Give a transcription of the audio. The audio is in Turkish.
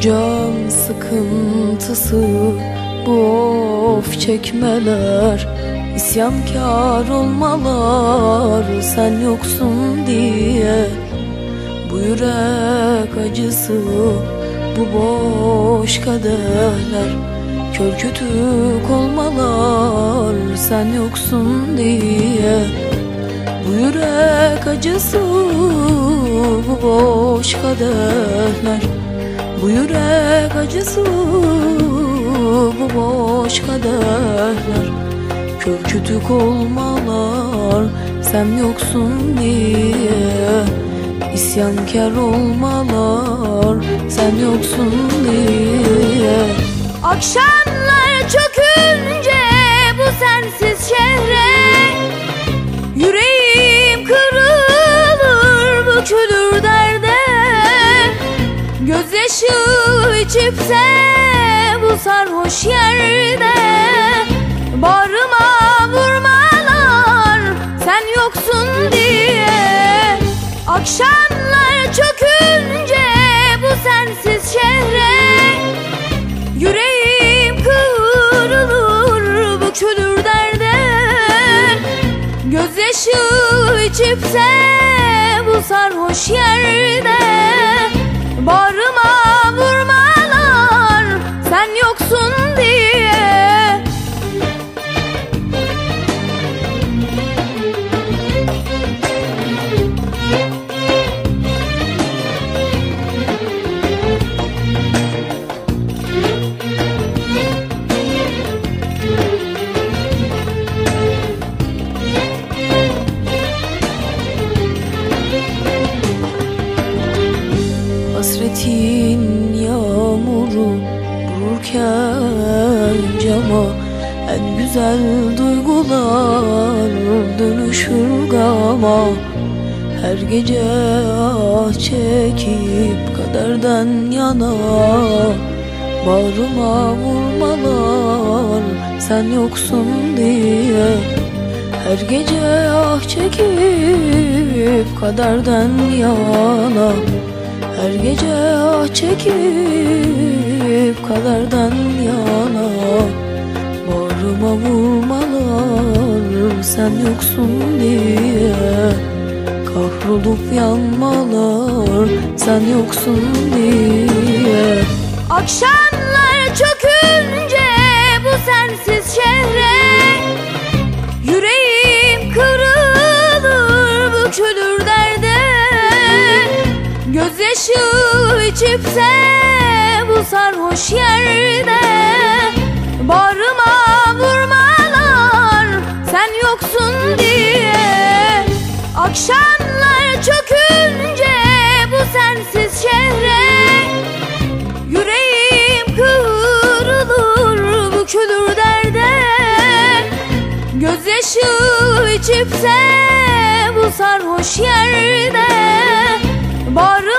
Can sıkıntısı bu of çekmeler. İsyankar olmalar sen yoksun diye. Bu yürek acısı bu boş kaderler. Kör kütük olmalar sen yoksun diye. Bu yürek acısı bu boş kaderler Bu yürek acısı bu boş kaderler. Kör kütük olmalar sen yoksun diye. İsyankar olmalar sen yoksun diye. Akşamlar çökünce bu sensiz Gözyaşı içipse bu sarhoş yerde. Bağrıma vurmalar sen yoksun diye. Akşamlar çökünce bu sensiz şehre. Yüreğim kırılır bükülür derde. Gözyaşı içipse bu sarhoş yerde En güzel duygular dönüşür gama. Her gece ah çekip kaderden yana. Bağrıma vurmalar sen yoksun diye. Her gece ah çekip kaderden yana. Her gece ah çekip yoksun diye Kahrolup yanmalar sen yoksun diye. Akşamlar çökünce bu sensiz şehre Yüreğim kırılır bükülür derde. Gözyaşı içipse bu sarhoş yerde sen yoksun diye. Akşamlar çökünce bu sensiz şehre. Yüreğim kırılır bükülür derde. Gözyaşı içipse bu sarhoş yerde. Bağrıma